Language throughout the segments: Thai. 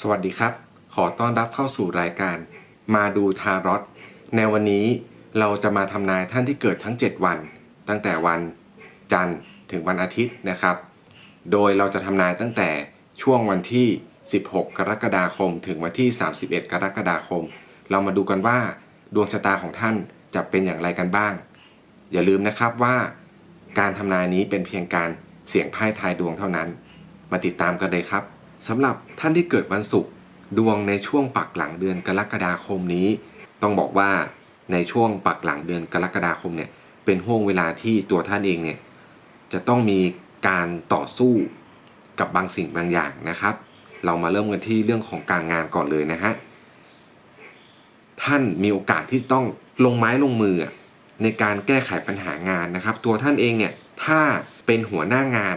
สวัสดีครับ ขอต้อนรับเข้าสู่รายการ มาดูทารอตในวันนี้เราจะมาทำนายท่านที่เกิดทั้ง 7 วัน ตั้งแต่วันจันทร์ถึงวันอาทิตย์นะครับ โดยเราจะทำนายตั้งแต่ช่วงวันที่ 16 กรกฎาคม ถึงวันที่ 31 กรกฎาคม เรามาดูกันว่า ดวงชะตาของท่านจะเป็นอย่างไรกันบ้าง อย่าลืมนะครับว่า การทำนายนี้เป็นเพียงการเสี่ยงไพ่ทายดวงเท่านั้น มาติดตามกันเลยครับ สำหรับท่านที่เกิดวันศุกร์ดวงในช่วงปักหลังเดือนกรกฎาคมนี้ ต้องบอกว่าในช่วงปักหลังเดือนกรกฎาคมเนี่ยเป็นห่วงเวลาที่ตัวท่านเองเนี่ยจะต้องมีการต่อสู้กับบางสิ่งบางอย่างนะครับ เรามาเริ่มกันที่เรื่องของการงานก่อนเลยนะฮะท่านมีโอกาสที่ต้องลงไม้ลงมือในการแก้ไขปัญหางานนะครับ ตัวท่านเองเนี่ยถ้าเป็นหัวหน้างาน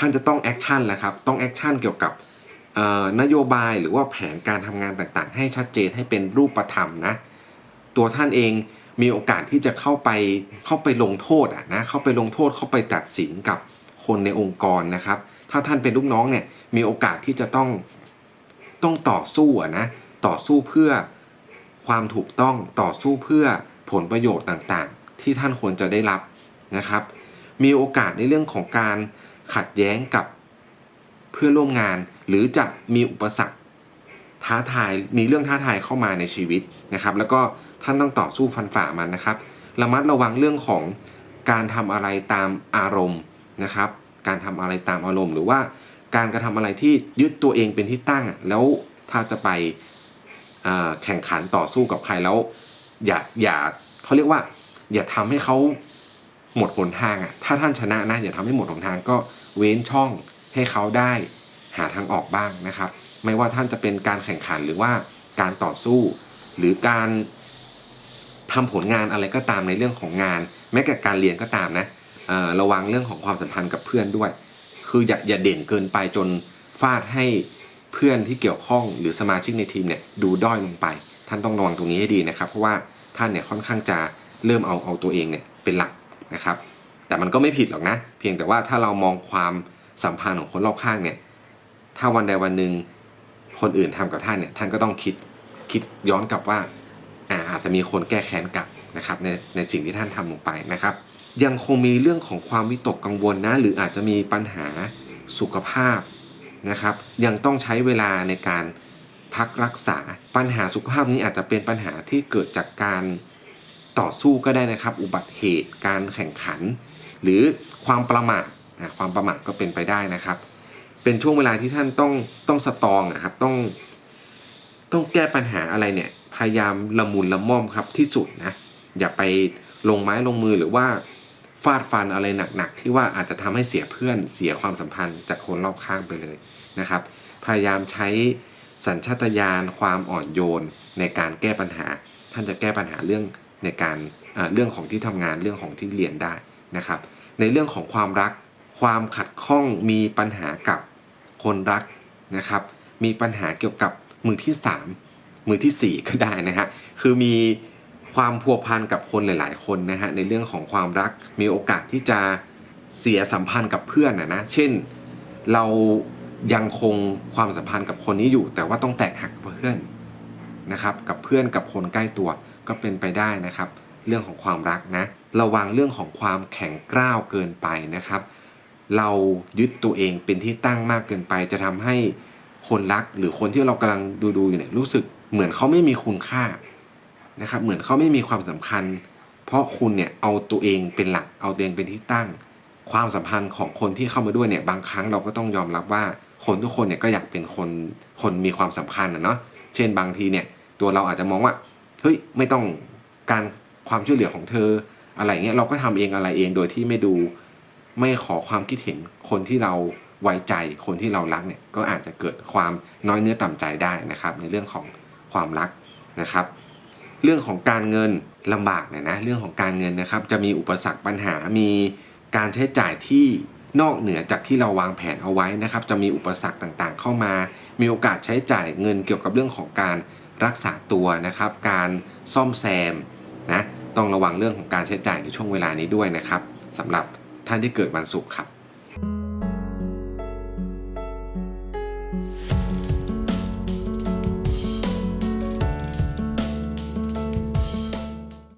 ท่านจะต้องแอคชั่นแหละครับ ต้องแอคชั่นเกี่ยวกับนโยบายหรือว่าแผนการทำงานต่างๆ ให้ชัดเจนให้เป็นรูปธรรมนะ ตัวท่านเองมีโอกาสที่จะเข้าไปเข้าไปลงโทษอะนะเข้าไปลงโทษเข้าไปตัดสินกับคนในองค์กรนะครับ ถ้าท่านเป็นลูกน้องเนี่ยมีโอกาสที่จะต้องต้องต่อสู้อะนะต่อสู้เพื่อความถูกต้องต่อสู้เพื่อผลประโยชน์ต่างๆ ที่ท่านควรจะได้รับนะครับ มีโอกาสในเรื่องของการ ขัดแย้งกับเพื่อนร่วมงาน หรือจะมีอุปสรรคท้าทายมีเรื่องท้าทายเข้ามาในชีวิตนะครับ แล้วก็ท่านต้องต่อสู้ฟันฝ่ามันนะครับ ระมัดระวังเรื่องของการทำอะไรตามอารมณ์นะครับ การทำอะไรตามอารมณ์ หรือว่าการกระทำอะไรที่ยึดตัวเองเป็นที่ตั้ง แล้วถ้าจะไปแข่งขันต่อสู้กับใครแล้ว อย่าอย่าเขาเรียกว่า อย่าทำให้เขา หมดหนทางอะถ้าท่านชนะนะอย่าทำให้หมดหนทางก็เว้นช่องให้เขาได้หาทางออกบ้างนะครับ ไม่ว่าท่านจะเป็นการแข่งขันหรือว่าการต่อสู้ หรือการทำผลงานอะไรก็ตามในเรื่องของงาน แม้แต่การเรียนก็ตามนะระวังเรื่องของความสัมพันธ์กับเพื่อนด้วย คืออย่าอย่าเด่นเกินไปจนฟาดให้เพื่อนที่เกี่ยวข้องหรือสมาชิกในทีมเนี่ยดูด้อยลงไป ท่านต้องระวังตรงนี้ให้ดีนะครับ เพราะว่าท่านเนี่ยค่อนข้างจะเริ่มเอาเอาตัวเองเนี่ยเป็นหลัก นะครับ แต่มันก็ไม่ผิดหรอกนะ เพียงแต่ว่าถ้าเรามองความสัมพันธ์ของคนรอบข้างเนี่ย ถ้าวันใดวันหนึ่งคนอื่นทำกับท่านเนี่ย ท่านก็ต้องคิดคิดย้อนกลับว่าอ่าอาจจะมีคนแก้แค้นกลับนะครับในในสิ่งที่ท่านทำลงไปนะครับ ยังคงมีเรื่องของความวิตกกังวลนะ หรืออาจจะมีปัญหาสุขภาพนะครับ ยังต้องใช้เวลาในการพักรักษา ปัญหาสุขภาพนี้อาจจะเป็นปัญหาที่เกิดจากการ ต่อสู้ก็ได้นะครับ อุบัติเหตุการแข่งขัน หรือความประมาทความประมาทก็เป็นไปได้นะครับ เป็นช่วงเวลาที่ท่านต้องต้องสตองอะครับต้อง ต้องแก้ปัญหาอะไรเนี่ยพยายามละมุนละม่อมครับที่สุดนะอย่าไปลงไม้ลงมือหรือว่าฟาดฟันอะไรหนักๆ ที่ว่าอาจจะทำให้เสียเพื่อนเสียความสัมพันธ์จากคนรอบข้างไปเลยนะครับ พยายามใช้สัญชาตญาณความอ่อนโยนในการแก้ปัญหา ท่านจะแก้ปัญหาเรื่อง ในการเรื่องของที่ทำงานเรื่องของที่เรียนได้นะครับ ในเรื่องของความรักความขัดข้องมีปัญหากับคนรักนะครับ มีปัญหาเกี่ยวกับมือที่สามมือที่สี่ก็ได้นะฮะคือมีความพัวพันกับคนหลาย ๆ คนนะฮะในเรื่องของความรักมีโอกาสที่จะเสียสัมพันธ์กับเพื่อนนะนะเช่นเรายังคงความสัมพันธ์กับคนนี้อยู่ แต่ว่าต้องแตกหักกับเพื่อนนะครับ กับเพื่อนกับคนใกล้ตัวก็เป็นไปได้นะครับ เรื่องของความรักนะระวังเรื่องของความแข็งกร้าวเกินไปนะครับ เรายึดตัวเองเป็นที่ตั้งมากเกินไป จะทำให้คนรักหรือคนที่เรากำลังดูดูอยู่เนี่ยรู้สึกเหมือนเขาไม่มีคุณค่านะครับ เหมือนเขาไม่มีความสำคัญ เพราะคุณเนี่ยเอาตัวเองเป็นหลักเอาตัวเองเป็นที่ตั้ง ความสัมพันธ์ของคนที่เข้ามาด้วยเนี่ยบางครั้งเราก็ต้องยอมรับว่าคนทุกคนเนี่ยก็อยากเป็นคนคนมีความสำคัญนะเนาะเช่นบางทีเนี่ยตัวเราอาจจะมองว่า เฮ้ยไม่ต้องการความช่วยเหลือของเธออะไรเงี้ยเราก็ทำเองอะไรเองโดยที่ไม่ดูไม่ขอความคิดเห็นคนที่เราไว้ใจคนที่เรารักเนี่ยก็อาจจะเกิดความน้อยเนื้อต่ำใจได้นะครับ ในเรื่องของความรักนะครับ เรื่องของการเงินลำบากเนี่ยนะเรื่องของการเงินนะครับ จะมีอุปสรรคปัญหามีการใช้จ่ายที่นอกเหนือจากที่เราวางแผนเอาไว้นะครับ จะมีอุปสรรคต่างๆ เข้ามา มีโอกาสใช้จ่ายเงินเกี่ยวกับเรื่องของการ รักษาตัวนะครับ การซ่อมแซมนะต้องระวังเรื่องของการใช้จ่ายในช่วงเวลานี้ด้วยนะครับสำหรับท่านที่เกิดวันศุกร์ครับ